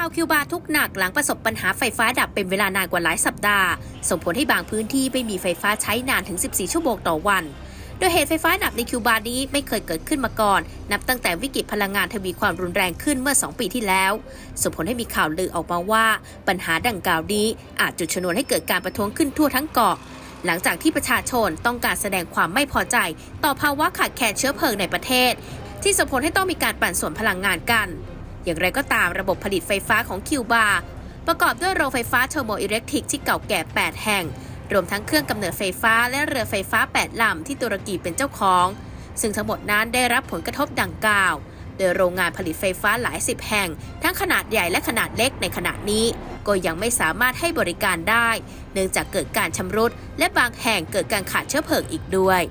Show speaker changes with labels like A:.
A: ชาวคิวบาทุกหนักหลังประสบปัญหาไฟฟ้าดับเป็นเวลานานกว่าหลายสัปดาห์ ส่งผลให้บางพื้นที่ไม่มีไฟฟ้าใช้นานถึง 14 ชั่วโมงต่อวัน โดยเหตุไฟฟ้าดับในคิวบานี้ไม่เคยเกิดขึ้นมาก่อน นับตั้งแต่วิกฤตพลังงานทวีความรุนแรงขึ้นเมื่อ 2 ปีที่แล้ว ส่งผลให้มีข่าวลือออกมาว่า ปัญหาดังกล่าวนี้อาจจุดชนวนให้เกิดการประท้วงขึ้นทั่วทั้งเกาะหลังจากที่ประชาชนต้องการแสดงความไม่พอใจ ต่อภาวะขาดแคลนเชื้อเพลิงในประเทศ ที่ส่งผลให้ต้องมีการปั่นส่วนพลังงานกัน อย่างไรก็ตามระบบผลิตไฟฟ้าของคิวบาประกอบด้วยโรงไฟฟ้าเทอร์โมอิเล็กทริกที่เก่าแก่ 8 แห่ง รวมทั้งเครื่องกำเนิดไฟฟ้าและเรือไฟฟ้า 8 ลำที่ตุรกีเป็นเจ้าของ ซึ่งทั้งหมดนั้นได้รับผลกระทบดังกล่าว โดยโรงงานผลิตไฟฟ้าหลายสิบแห่ง ทั้งขนาดใหญ่และขนาดเล็กในขณะนี้ ก็ยังไม่สามารถให้บริการได้ เนื่องจากเกิดการชำรุด และบางแห่งเกิดการขาดเชื้อเพลิงอีกด้วย